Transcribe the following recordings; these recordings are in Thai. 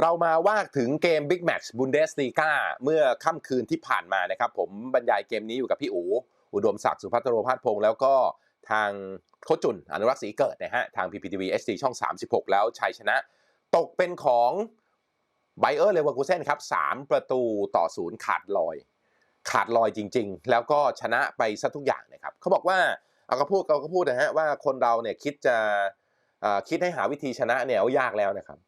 เรามาว่าถึงเกม Big Match Bundesliga เมื่อค่ำคืนที่ผ่านมานะครับ ผมบรรยายเกมนี้อยู่กับพี่อูอุดมศักดิ์สุภัทรโรพาสพงศ์แล้วก็ทางโคจุนอนุรักษ์ศรีเกิดนะฮะ ทาง PPTV HD ช่อง 36 แล้วชัยชนะตกเป็นของไบเออร์เลเวอร์คูเซนครับ 3 ประตูต่อศูนย์ขาดลอย ขาดลอยจริง ๆ แล้วก็ชนะไปซะทุกอย่างนะครับเขาบอกว่าเอาก็พูดเขาก็พูดนะฮะว่าคนเราเนี่ยคิดจะคิดให้หาวิธีชนะเนี่ยเอายากแล้วนะครับ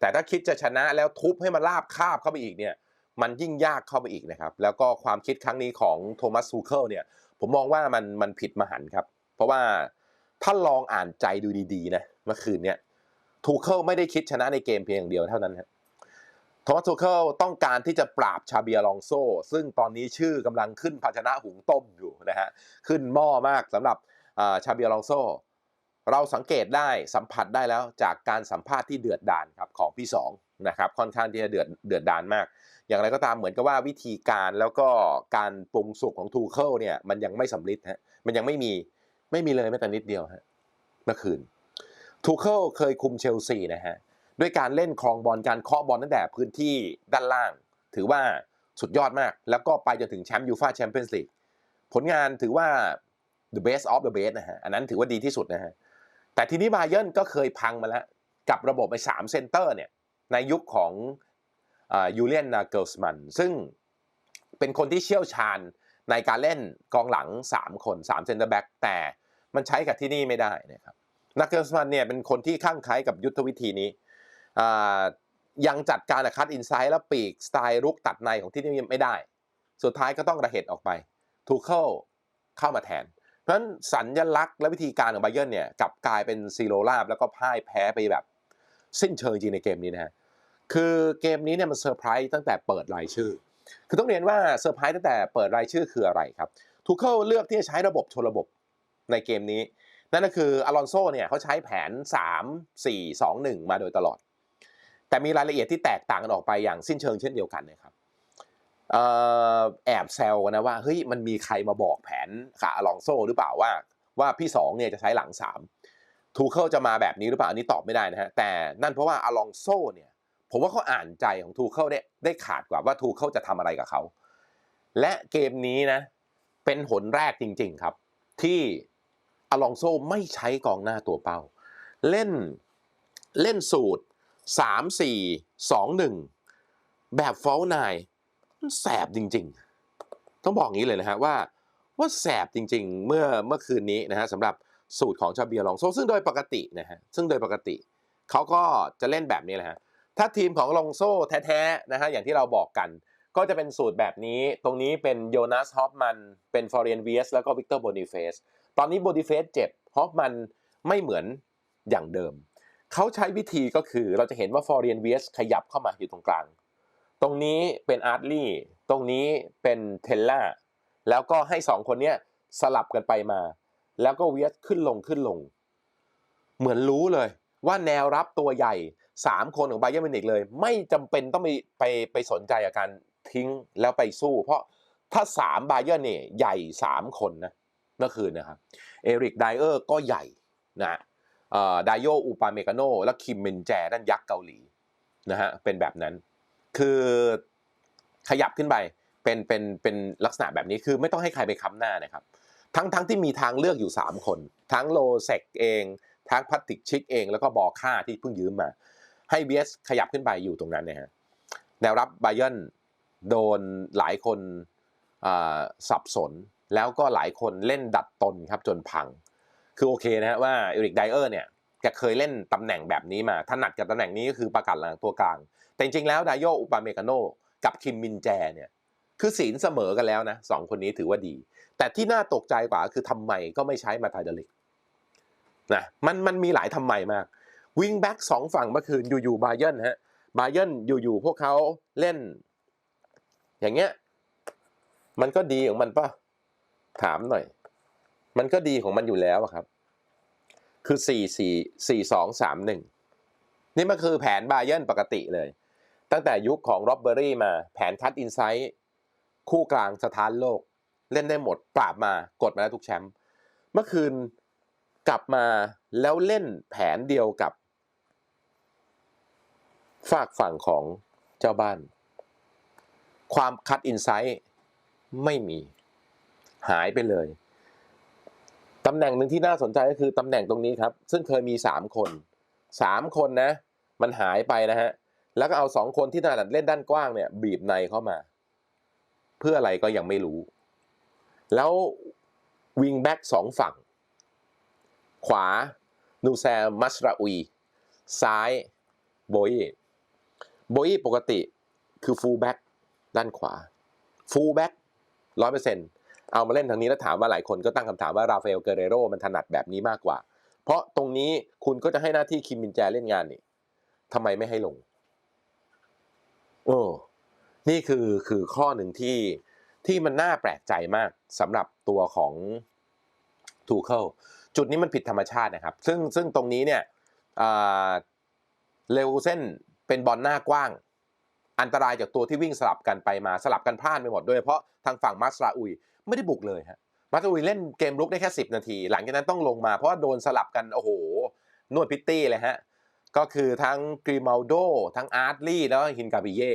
แต่ถ้าคิดจะชนะแล้วทุบให้มันลาบคาบเข้าไปอีกเนี่ยมันยิ่งยากเข้าไปอีกนะครับ แล้วก็ความคิดครั้งนี้ของโทมัสซูเคิลเนี่ย ผมมองว่ามันมันผิดมหันต์ครับ เพราะว่าถ้าลองอ่านใจดูดีๆนะเมื่อคืนเนี่ยทูเคิลไม่ได้คิดชนะในเกมเพียงอย่างเดียวเท่านั้นครับโทมัสซูเคิลต้องการที่จะปราบชาเบียลองโซ ซึ่งตอนนี้ชื่อกำลังขึ้นภาชนะหุงต้มอยู่นะฮะขึ้นหม้อมากสำหรับอ่าชาเบียลองโซ เราสังเกตได้สัมผัสได้แล้วจากการสัมภาษณ์ที่เดือดดาลครับของพี่สองนะครับค่อนข้างที่จะเดือดเดือดดาลมาก อย่างไรก็ตามเหมือนกับว่าวิธีการแล้วก็การปรุงสุกของทูเคิลเนี่ยมันยังไม่สำลิดฮะมันยังไม่มีไม่มีเลยแม้แต่นิดเดียวฮะเมื่อคืนทูเคิลเคยคุมเชลซีนะฮะด้วยการเล่นครองบอลการเคาะบอลตั้งแต่พื้นที่ด้านล่าง ถือว่าสุดยอดมาก แล้วก็ไปจนถึงแชมป์ยูฟาแชมเปี้ยนส์ลีกผลงานถือว่า the best of the best นะฮะอันนั้นถือว่าดีที่สุดนะฮะ แต่ทีนี้บาเยิร์นก็เคยพังมาแล้ว กับระบบไอ้สามเซนเตอร์เนี่ยในยุคของยูเลียนนาเกิลสมันซึ่งเป็นคนที่เชี่ยวชาญในการเล่นกองหลัง 3 คน3เซนเตอร์แบ็กแต่มันใช้กับที่นี่ไม่ได้นะครับนาเกิลสมันเนี่ยเป็นคนที่ข้างคล้ายกับยุทธวิธีนี้ยังจัดการคัดอินไซด์และปีก สไตล์รุกตัดในของที่นี่ไม่ได้ สุดท้ายก็ต้องระเหตุออกไปทูเคิลเข้ามาแทน เพราะฉะนั้นสัญลักษณ์และวิธีการของไบเยิร์เนี่ยกลับกลายเป็นซีโรลาบแล้วก็พ่ายแพ้ไปแบบสิ้นเชิงจริงในเกมนี้นะฮะคือเกมนี้เนี่ยมันเซอร์ไพรส์ตั้งแต่เปิดรายชื่อ คือต้องเรียนว่าเซอร์ไพรส์ตั้งแต่เปิดรายชื่อคืออะไรครับทูเคิลเลือกที่จะใช้ระบบชนระบบในเกมนี้ นั่นก็คืออลอนโซเนี่ยเขาใช้แผน 3 4 2 1 มาโดยตลอด แต่มีรายละเอียดที่แตกต่างกันออกไปอย่างสิ้นเชิงเช่นเดียวกันนะครับ แอบแซวกันนะว่าเฮ้ยมันมีใครมาบอกแผนขาอลองโซหรือเปล่าว่า ว่าพี่สองเนี่ยจะใช้หลังสามทูเคิลจะมาแบบนี้หรือเปล่าอันนี้ตอบไม่ได้นะฮะแต่นั่นเพราะว่าอลองโซเนี่ยผมว่าเขาอ่านใจของทูเคิลได้ได้ขาดกว่าว่าทูเคิลจะทำอะไรกับเขา และเกมนี้นะ เป็นหนแรกจริง ๆครับ ที่อลองโซไม่ใช้กองหน้าตัวเป้า เล่นเล่นสูตร 3 4 2 1 แบบฟอลนาย มันแสบจริง ๆ ต้องบอกงี้เลยนะฮะว่าว่าแสบจริง ๆ เมื่อเมื่อคืนนี้นะฮะสำหรับสูตรของชาเบียลองโซซึ่งโดยปกตินะฮะซึ่งโดยปกติเขาก็จะเล่นแบบนี้แหละฮะถ้าทีมของลองโซแท้ๆนะฮะอย่างที่เราบอกกัน ก็จะเป็นสูตรแบบนี้ ตรงนี้เป็นโยนาสฮอฟมันเป็นฟอร์เรียนเวียสแล้วก็วิกเตอร์โบนิเฟสตอนนี้โบนิเฟสเจ็บฮอฟมันไม่เหมือนอย่างเดิมเขาใช้วิธีก็คือเราจะเห็นว่าฟอร์เรียนเวียสขยับเข้ามาอยู่ตรงกลาง ตรงนี้เป็นอาร์ตลี่ตรงนี้เป็นเทลล่าแล้วก็ให้สองคนเนี้ยสลับกันไปมา แล้วก็เวียสขึ้นลงขึ้นลง เหมือนรู้เลยว่าแนวรับตัวใหญ่สามคนของไบเยอร์มิวนิกเลย ไม่จำเป็นต้องไปไปไปสนใจกับการทิ้งแล้วไปสู้ เพราะถ้าสามไบเยอร์เนี่ยใหญ่สามคนนะเมื่อคืนนะครับเอริกไดเออร์ก็ใหญ่นะไดโยอูปาเมกาโนและคิมเมนแจนั่นยักษ์เกาหลีนะฮะเป็นแบบนั้น คือขยับขึ้นไปเป็นเป็นเป็นลักษณะแบบนี้คือไม่ต้องให้ใครไปค้ำหน้านะครับ ทั้งทั้งที่มีทางเลือกอยู่ 3 คน ทั้งโลเซกเอง ทั้งพัตติกชิกเอง แล้วก็บอค่าที่เพิ่งยืมมา ให้เบสขยับขึ้นไปอยู่ตรงนั้นนะฮะแนวรับไบเยนโดนหลายคนอ่าสับสน แล้วก็หลายคนเล่นดัดตนครับจนพัง คือโอเคนะฮะว่าเอริกไดเออร์เนี่ย แกเคยเล่นตำแหน่งแบบนี้มาถนัดกับตำแหน่งนี้ก็คือประกาศหลังตัวกลาง แต่จริงๆแล้วไดโยอุปาเมกาโนกับคิมมินแจเนี่ยคือศีลเสมอกันแล้วนะสองคนนี้ถือว่าดี แต่ที่น่าตกใจกว่าคือทำไมก็ไม่ใช้มาไทเดลิกนะมันมันมีหลายทำไมมากวิงแบ็กสองฝั่งเมื่อคืนอยู่ๆบาเยนฮะบาเยนอยู่ๆพวกเขาเล่น อย่างเงี้ยมันก็ดีของมันป่ะถามหน่อย มันก็ดีของมันอยู่แล้วครับ คือสี่สี่สี่สองสามหนึ่งนี่มันคือแผนบาเยนปกติเลย ตั้งแต่ยุคของโรบเบอรี่มาแผนคัดอินไซต์คู่กลางสถานโลก เล่นได้หมด ปราบมากดมาแล้วทุกแชมป์เมื่อคืนกลับมาแล้วเล่นแผนเดียวกับ ฝากฝั่งของเจ้าบ้าน ความคัดอินไซต์ไม่มี หายไปเลย ตำแหน่งหนึ่งที่น่าสนใจก็คือตำแหน่งตรงนี้ครับ ซึ่งเคยมีสามคนสามคนนะ มันหายไปนะฮะ แล้วก็เอาสองคนที่ถนัดเล่นด้านกว้างเนี่ย บีบในเข้ามา เพื่ออะไรก็ยังไม่รู้ แล้ววิงแบ็กสองฝั่ง ขวา นูแซมมัชราอุย ซ้าย โบยีโบยีปกติคือฟูลแบ็กด้านขวาฟูลแบ็กร้อยเปอร์เซ็นต์ เอามาเล่นทางนี้แล้วถามว่าหลายคนก็ตั้งคำถามว่าราฟาเอลเกเรโรมันถนัดแบบนี้มากกว่า เพราะตรงนี้คุณก็จะให้หน้าที่คิมมินแจเล่นงานนี่ทำไมไม่ให้ลงโอ้นี่คือคือข้อหนึ่งที่ที่มันน่าแปลกใจมากสำหรับตัวของทูเคิลจุดนี้มันผิดธรรมชาตินะครับ ซึ่งซึ่งตรงนี้เนี่ยเลวเส้นเป็นบอลหน้ากว้าง อันตรายจากตัวที่วิ่งสลับกันไปมาสลับกันพลาดไปหมดโดยเฉพาะทางฝั่งมัสราอุย ไม่ได้บุกเลยฮะมัสราอุยเล่นเกมรุกได้แค่ 10 นาที หลังจากนั้นต้องลงมาเพราะว่าโดนสลับกัน โอ้โห นวดพิตตี้เลยฮะ ก็คือทั้งกรีมาลโดทั้งอาร์ตลี่แล้วก็ฮินกาบิเย่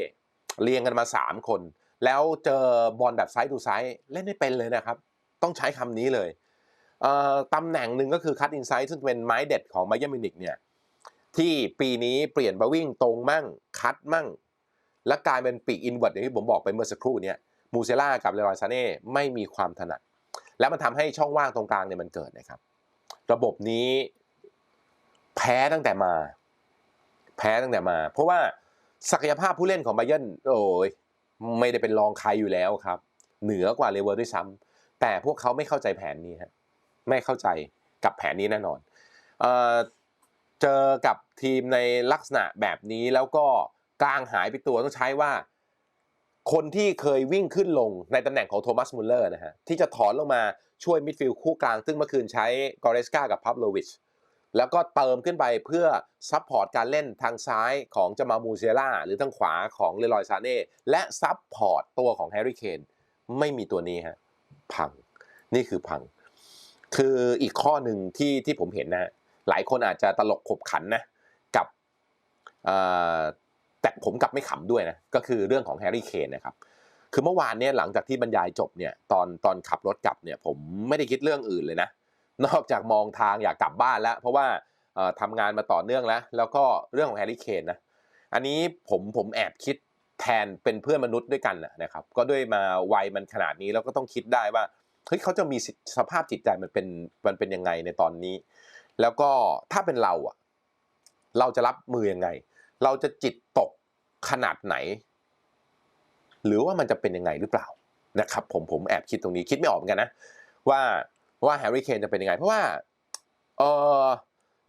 เรียงกันมา 3 คน แล้วเจอบอลแบบไซด์ทูไซด์เล่นไม่เป็นเลยนะครับ ต้องใช้คำนี้เลยตำแหน่งหนึ่งก็คือคัตอินไซด์ซึ่งเป็นไม้เด็ดของไบเยอร์มินิกเนี่ยที่ปีนี้เปลี่ยนมาวิ่งตรงมั่งคัดมั่ง และกลายเป็นปีกอินเวอร์อย่างที่ผมบอกไปเมื่อสักครู่เนี่ย มูเซล่ากับเลรอยซาเน่ไม่มีความถนัด แล้วมันทำให้ช่องว่างตรงกลางเนี่ยมันเกิดนะครับ ระบบนี้แพ้ตั้งแต่มา แพ้ตั้งแต่มา เพราะว่าศักยภาพผู้เล่นของไบเยนโอ้ยไม่ได้เป็นรองใครอยู่แล้วครับ เหนือกว่าเลเวอร์ด้วยซ้ำแต่พวกเขาไม่เข้าใจแผนนี้ฮะไม่เข้าใจกับแผนนี้แน่นอนเเจอกับทีมในลักษณะแบบนี้แล้วก็กลางหายไปตัวต้องใช้ว่า คนที่เคยวิ่งขึ้นลงในตำแหน่งของโทมัสมุลเลอร์นะฮะที่จะถอนลงมาช่วยมิดฟิลด์คู่กลาง ซึ่งเมื่อคืนใช้กอเรสกากับพับโลวิชแล้วก็เติมขึ้นไปเพื่อซับพอร์ตการเล่นทางซ้ายของจามามูเซล่าหรือทางขวาของเลรอยซาเน่และซับพอร์ตตัวของแฮร์รี่เคนไม่มีตัวนี้ฮะพังนี่คือพัง คืออีกข้อหนึ่งที่ที่ผมเห็นนะ หลายคนอาจจะตลกขบขันนะกับ แต่ผมกลับไม่ขำด้วยนะก็คือเรื่องของแฮร์รี่เคนนะครับคือเมื่อวานเนี่ยหลังจากที่บรรยายจบเนี่ยตอนตอนขับรถกลับเนี่ยผมไม่ได้คิดเรื่องอื่นเลยนะ นอกจากมองทางอยากกลับบ้านแล้ว เพราะว่าทำงานมาต่อเนื่องแล้ว แล้วก็เรื่องของแฮร์รี่เคนนะอันนี้ผมผมแอบคิดแทนเป็นเพื่อนมนุษย์ด้วยกันนะครับก็ด้วยมาวัยมันขนาดนี้แล้วก็ต้องคิดได้ว่าเฮ้ยเขาจะมีสภาพจิตใจมันเป็นมันเป็นยังไงในตอนนี้ แล้วก็ถ้าเป็นเราอะเราจะรับมือยังไง เราจะจิตตกขนาดไหน หรือว่ามันจะเป็นยังไงหรือเปล่านะครับผมผมแอบคิดตรงนี้คิดไม่ออกเหมือนกันนะ ว่าว่าแฮร์รี่เคนจะเป็นยังไง เพราะว่าเออ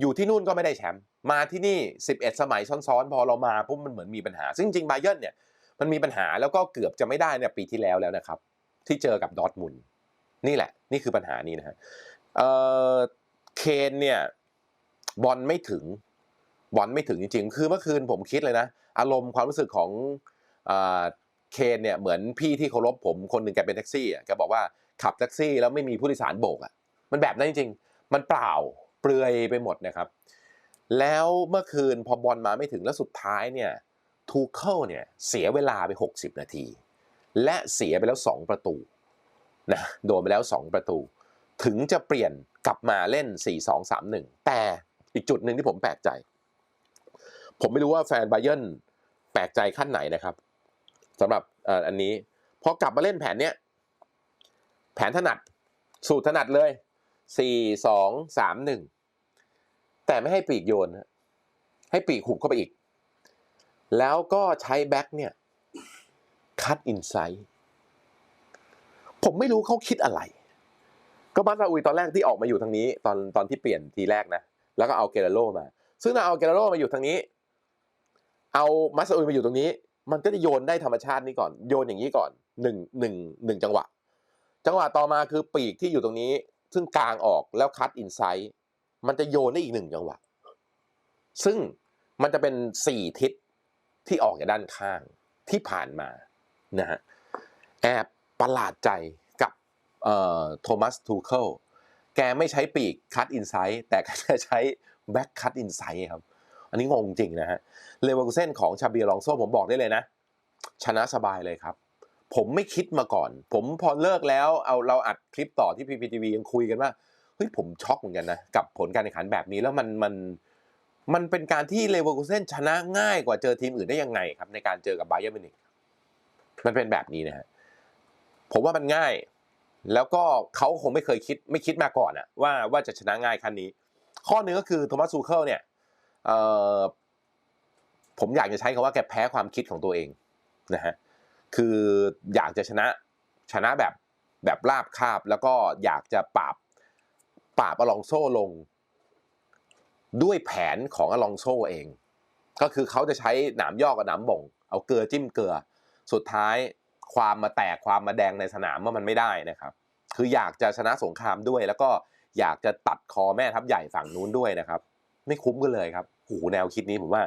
อยู่ที่นู่นก็ไม่ได้แชมป์มาที่นี่ 11 สมัยซ้อนๆ พอเรามาปุ๊บมันเหมือนมีปัญหา ซึ่งจริงไบเยนเนี่ยมันมีปัญหาแล้วก็เกือบจะไม่ได้เนี่ยปีที่แล้วแล้วนะครับ ที่เจอกับดอทมุนนี่แหละ นี่คือปัญหานี้นะฮะเออเคนเนี่ยบอลไม่ถึง บอลไม่ถึงจริงๆ คือเมื่อคืนผมคิดเลยนะ อารมณ์ความรู้สึกของเคนเนี่ยเหมือนพี่ที่เคารพผมคนหนึ่งแกเป็นแท็กซี่อะแกบอกว่าขับแท็กซี่แล้วไม่มีผู้โดยสารโบกอะมันแบบนั้นจริงๆ มันเปล่าเปลือยไปหมดนะครับ แล้วเมื่อคืนพอบอลมาไม่ถึงแล้วสุดท้ายเนี่ยทูเคิลเนี่ยเสียเวลาไป 60 นาที และเสียไปแล้ว 2 ประตูนะโดนไปแล้ว 2 ประตู ถึงจะเปลี่ยนกลับมาเล่น 4-2-3-1 แต่อีกจุดหนึ่งที่ผมแปลกใจ ผมไม่รู้ว่าแฟนไบเยนแปลกใจขั้นไหนนะครับสำหรับอันนี้พอกลับมาเล่นแผนเนี้ยแผนถนัด สูตรถนัดเลยสี่สองสามหนึ่งแต่ไม่ให้ปีกโยนให้ปีกหุบเข้าไปอีก แล้วก็ใช้แบ็คเนี่ยคัดอินไซด์ผมไม่รู้เขาคิดอะไร ก็มาซาอุยตอนแรกที่ออกมาอยู่ทางนี้ ตอนตอนที่เปลี่ยนทีแรกนะ แล้วก็เอาเกเรโรมา ซึ่งถ้าเอาเกเรโรมาอยู่ทางนี้ เอามาซาอุยมาอยู่ตรงนี้ มันก็จะโยนได้ธรรมชาตินี้ก่อนโยนอย่างนี้ก่อนหนึ่งหนึ่งหนึ่งจังหวะ จังหวะต่อมาคือปีกที่อยู่ตรงนี้ ซึ่งกลางออกแล้วคัดอินไซด์มันจะโยนได้อีกหนึ่งจังหวะ ซึ่งมันจะเป็นสี่ทิศที่ออกจากด้านข้างที่ผ่านมานะฮะแอบประหลาดใจกับโทมัสทูเคิลแกไม่ใช้ปีกคัดอินไซด์แต่ก็จะใช้แบ็กคัดอินไซด์ครับ อันนี้งงจริงนะฮะเลเวอร์คูเซนของชาบีลองโซผมบอกได้เลยนะ ชนะสบายเลยครับผมไม่คิดมาก่อน ผมพอเลิกแล้วเอาเราอัดคลิปต่อที่ PPTV ยังคุยกันว่าเฮ้ยผมช็อกเหมือนกันนะ กับผลการแข่งขันแบบนี้แล้วมันมันมันเป็นการที่เลเวอร์คูเซนชนะง่ายกว่าเจอทีมอื่นได้ยังไงครับ ในการเจอกับไบเยอร์มินิกมันเป็นแบบนี้นะฮะผมว่ามันง่าย แล้วก็เขาคงไม่เคยคิดไม่คิดมาก่อนอะว่าว่าจะชนะง่ายคันนี้ ข้อหนึ่งก็คือโทมัสซูเคิลเนี่ย ผมอยากจะใช้คำว่าแกแพ้ความคิดของตัวเองนะฮะคืออยากจะชนะชนะแบบแบบราบคาบแล้วก็อยากจะปราบปราบอลองโซ่ลง ด้วยแผนของอลองโซ่เอง ก็คือเขาจะใช้หนามยอกกับหนามบ่ง เอาเกลือจิ้มเกลือ สุดท้ายความมาแตกความมาแดงในสนามว่ามันไม่ได้นะครับ คืออยากจะชนะสงครามด้วย แล้วก็อยากจะตัดคอแม่ทัพใหญ่ฝั่งนู้นด้วยนะครับ ไม่คุ้มกันเลยครับ หแนวคิดนี้ผมว่า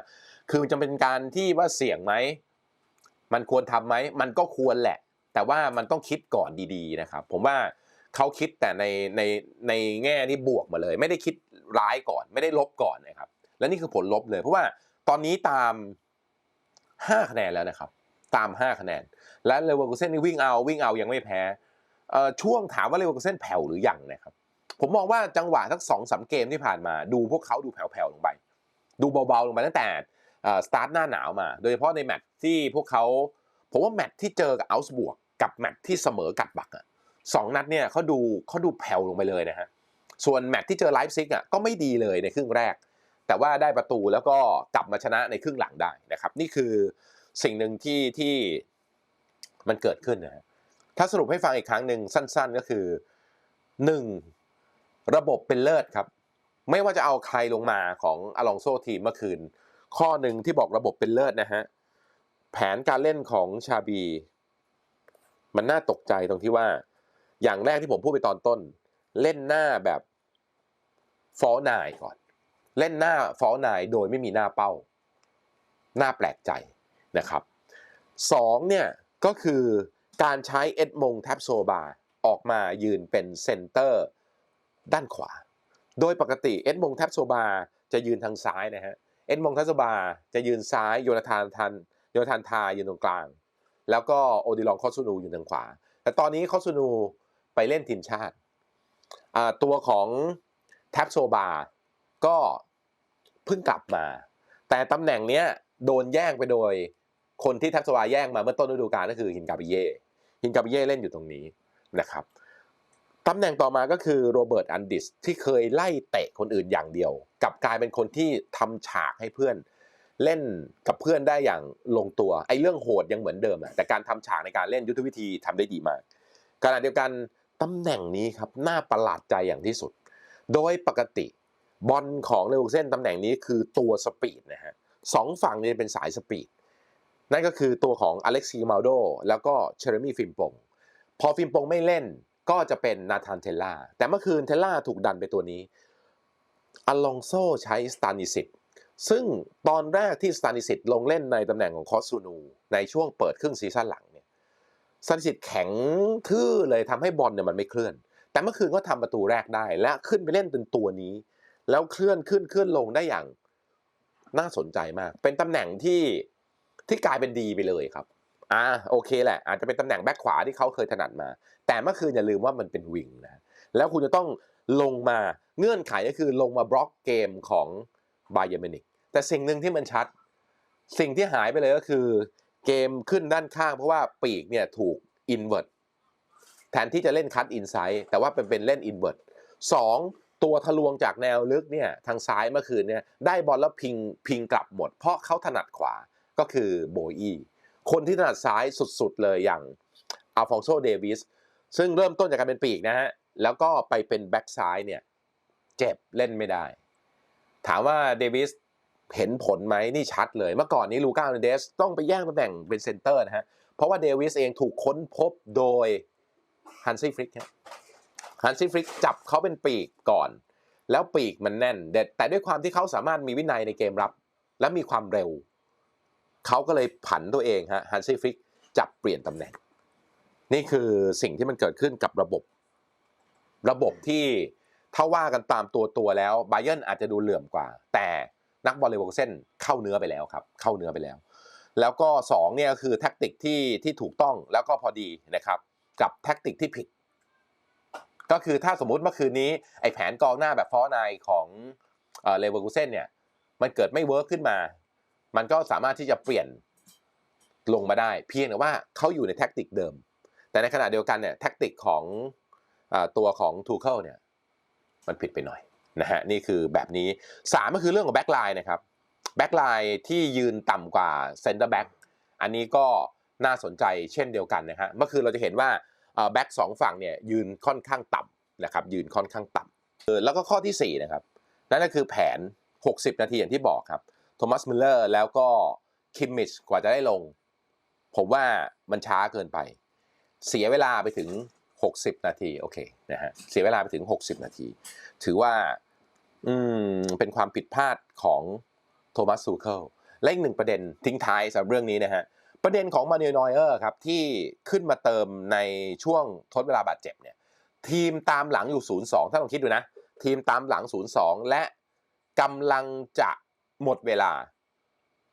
คือมันจะเป็นการที่ว่าเสี่ยงไหม มันควรทำไหม มันก็ควรแหละ แต่ว่ามันต้องคิดก่อนดีๆนะครับ ผมว่าเขาคิดแต่ในในในแง่ที่บวกมาเลย ไม่ได้คิดร้ายก่อน ไม่ได้ลบก่อนนะครับ และนี่คือผลลบเลย เพราะว่าตอนนี้ตาม 5 คะแนนแล้วนะครับ ตาม 5 คะแนน และเลเวอร์คูเซ่นนี่วิ่งเอาวิ่งเอายังไม่แพ้ช่วงถามว่าเลเวอร์คูเซ่นแผ่วหรือยังนะครับผมมองว่าจังหวะทั้งสองสามเกมที่ผ่านมา ดูพวกเขาดูแผ่วๆลงไป ดูเบาๆลงไปตั้งแต่สตาร์ทหน้าหนาวมา โดยเฉพาะในแมตช์ที่พวกเขาผมว่าแมตช์ที่เจอกับอัลส์บวกกับแมตช์ที่เสมอกัดบักอะสองนัดเนี่ยเขาดูเขาดูแผ่วลงไปเลยนะฮะส่วนแมตช์ที่เจอไลฟ์ซิกอะก็ไม่ดีเลยในครึ่งแรก แต่ว่าได้ประตูแล้วก็กลับมาชนะในครึ่งหลังได้นะครับ นี่คือสิ่งหนึ่งที่ที่มันเกิดขึ้นนะฮะถ้าสรุปให้ฟังอีกครั้งหนึ่งสั้น ๆก็คือหนึ่งระบบเป็นเลิศครับ ไม่ว่าจะเอาใครลงมาของอลองโซทีมเมื่อคืน ข้อหนึ่งที่บอกระบบเป็นเลิศนะฮะ แผนการเล่นของชาบี มันน่าตกใจตรงที่ว่า อย่างแรกที่ผมพูดไปตอนต้น เล่นหน้าแบบฟอลนายก่อน เล่นหน้าฟอลนายโดยไม่มีหน้าเป้า หน่าแปลกใจนะครับสองเนี่ยก็คือการใช้เอ็ดมงแทบโซบาออกมายืนเป็นเซนเตอร์ด้านขวา โดยปกติเอ็ดมงแทบโซบาจะยืนทางซ้ายนะฮะเอ็ดมงแทบโซบาจะยืนซ้ายโยนาธานทันโยนาธานทายืนตรงกลาง แล้วก็โอดิลองคอสซูนูอยู่ทางขวา แต่ตอนนี้คอสซูนูไปเล่นทีมชาติตัวของแทบโซบาก็เพิ่งกลับมา แต่ตำแหน่งเนี้ยโดนแย่งไปโดยคนที่แทบโซบาแย่งมาเมื่อต้นฤดูกาลก็คือฮินกาบิเย่ฮินกาบิเย่เล่นอยู่ตรงนี้นะครับ ตำแหน่งต่อมาก็คือโรเบิร์ตอันดิสที่เคยไล่เตะคนอื่นอย่างเดียว กับกลายเป็นคนที่ทำฉากให้เพื่อน เล่นกับเพื่อนได้อย่างลงตัวไอ้เรื่องโหดยังเหมือนเดิมอะแต่การทำฉากในการเล่นยุทธวิธีทำได้ดีมากขณะเดียวกันตำแหน่งนี้ครับน่าประหลาดใจอย่างที่สุด โดยปกติบอลของเลวเซนตำแหน่งนี้คือตัวสปีดนะฮะสองฝั่งนี้เป็นสายสปีดนั่นก็คือตัวของอเล็กซีมาโดแล้วก็เชอร์มี่ฟิมปงพอฟิมปงไม่เล่น ก็จะเป็นนาธานเทลล่า แต่เมื่อคืนเทลล่าถูกดันไปตัวนี้อลองโซใช้สตานิสิตซึ่งตอนแรกที่สตานิสิตลงเล่นในตำแหน่งของคอสซูนู ในช่วงเปิดครึ่งซีซั่นหลังเนี่ยสตานิสิตแข็งทื่อเลยทำให้บอลเนี่ยมันไม่เคลื่อน แต่เมื่อคืนก็ทำประตูแรกได้ และขึ้นไปเล่นเป็นตัวนี้ แล้วเคลื่อนขึ้นเคลื่อนลงได้อย่างน่าสนใจมาก เป็นตำแหน่งที่ที่กลายเป็นดีไปเลยครับ อ่าโอเคแหละ อาจจะเป็นตำแหน่งแบ็คขวาที่เขาเคยถนัดมา แต่เมื่อคืนอย่าลืมว่ามันเป็นวิงนะแล้วคุณจะต้องลงมาเงื่อนไขก็คือลงมาบล็อกเกมของบาเยอร์มินิกแต่สิ่งหนึ่งที่มันชัด สิ่งที่หายไปเลยก็คือ เกมขึ้นด้านข้างเพราะว่าปีกเนี่ยถูกอินเว r ร์ตแทนที่จะเล่นคัตอินไซด์แต่ว่าเป็นเป็นเล่นอินเว r ร์ตสองตัวทะลวงจากแนวลึกเนี่ยทางซ้ายเมื่อคืนเนี่ยได้บอลแล้วพิงพิงกลับหมด เพราะเขาถนัดขวาก็คือโบอี คนที่ถนัดซ้ายสุดๆเลยอย่างอัลฟองโซเดวิสซึ่งเริ่มต้นจากการเป็นปีกนะฮะ แล้วก็ไปเป็นแบ็กซ้ายเนี่ย เจ็บเล่นไม่ได้ ถามว่าเดวิสเห็นผลไหมนี่ชัดเลย เมื่อก่อนนี้ลูก้าเดสต้องไปแย่งตำแหน่งเป็นเซนเตอร์นะฮะ เพราะว่าเดวิสเองถูกค้นพบโดยฮันซี่ฟริกฮันซี่ฟริกจับเขาเป็นปีกก่อน แล้วปีกมันแน่นเด็ดแต่ด้วยความที่เขาสามารถมีวินัยในเกมรับ และมีความเร็ว เขาก็เลยผันตัวเองฮะฮันซี่ฟริกจับเปลี่ยนตำแหน่ง นี่คือสิ่งที่มันเกิดขึ้นกับระบบ ระบบที่ถ้าว่ากันตามตัวตัวแล้วไบเยนอาจจะดูเหลื่อมกว่า แต่นักบอลเลเวอร์คูเซนเข้าเนื้อไปแล้วครับ เข้าเนื้อไปแล้ว แล้วก็สองเนี่ยคือแท็กติกที่ที่ถูกต้องแล้วก็พอดีนะครับกับแท็กติกที่ผิด ก็คือถ้าสมมุติเมื่อคืนนี้ไอ้แผนกองหน้าแบบฟอร์นายของเลเวอร์คูเซนเนี่ยมันเกิดไม่เวิร์กขึ้นมา มันก็สามารถที่จะเปลี่ยนลงมาได้ เพียงแต่ว่าเขาอยู่ในแท็กติกเดิม แต่ในขณะเดียวกันเนี่ยแท็กติกของอตัวของทูเคิลเนี่ยมันผิดไปหน่อยนะฮะนี่คือแบบนี้สามก็คือเรื่องของแบ็กไลน์นะครับแบ็กไลน์ที่ยืนต่ำกว่าเซนเตอร์แบ็กอันนี้ก็น่าสนใจเช่นเดียวกันนะฮะเมื่อคืนเราจะเห็นว่าแบ็กสองฝั่งเนี่ยยืนค่อนข้างต่ำนะครับยืนค่อนข้างต่ำเออแล้วก็ข้อที่สี่นะครับนั่นก็คือแผน 60 นาทีอย่างที่บอกครับ โทมัสมิลเลอร์แล้วก็คิมมิชกว่าจะได้ลง ผมว่ามันช้าเกินไป เสียเวลาไปถึง 60 นาทีโอเคนะฮะเสียเวลาไปถึง 60 นาที ถือว่าอืมเป็นความผิดพลาดของโทมัสซูเคิลและอีกหนึ่งประเด็นทิ้งท้ายสำหรับเรื่องนี้นะฮะประเด็นของมาเนลนอยเออร์ครับที่ขึ้นมาเติมในช่วงทดเวลาบาดเจ็บเนี่ยทีมตามหลังอยู่ 0-2 ถ้าลองคิดดูนะ ทีมตามหลัง 0-2 และกำลังจะ หมดเวลา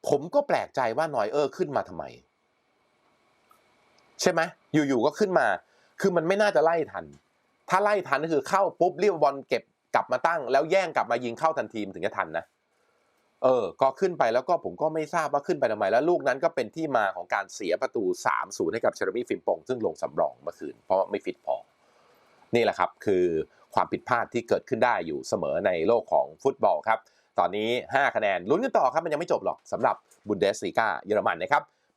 ผมก็แปลกใจว่านอยเออร์ขึ้นมาทำไม ใช่ไหมอยู่ๆก็ขึ้นมา คือมันไม่น่าจะไล่ทัน ถ้าไล่ทันก็คือเข้าปุ๊บเรียบบอลเก็บกลับมาตั้ง แล้วแย่งกลับมายิงเข้าทันทีมถึงจะทันนะเออ ก็ขึ้นไปแล้วก็ผมก็ไม่ทราบว่าขึ้นไปทำไม แล้วลูกนั้นก็เป็นที่มาของการเสียประตู 3-0 ให้กับเชอร์มี่ฟิมปงซึ่งลงสำรองเมื่อคืนเพราะไม่ฟิตพอ นี่แหละครับ คือความผิดพลาดที่เกิดขึ้นได้อยู่เสมอในโลกของฟุตบอลครับ ตอนนี้ 5 คะแนนลุ้นกันต่อครับมันยังไม่จบหรอกสำหรับบุนเดสลีกาเยอรมันนะครับ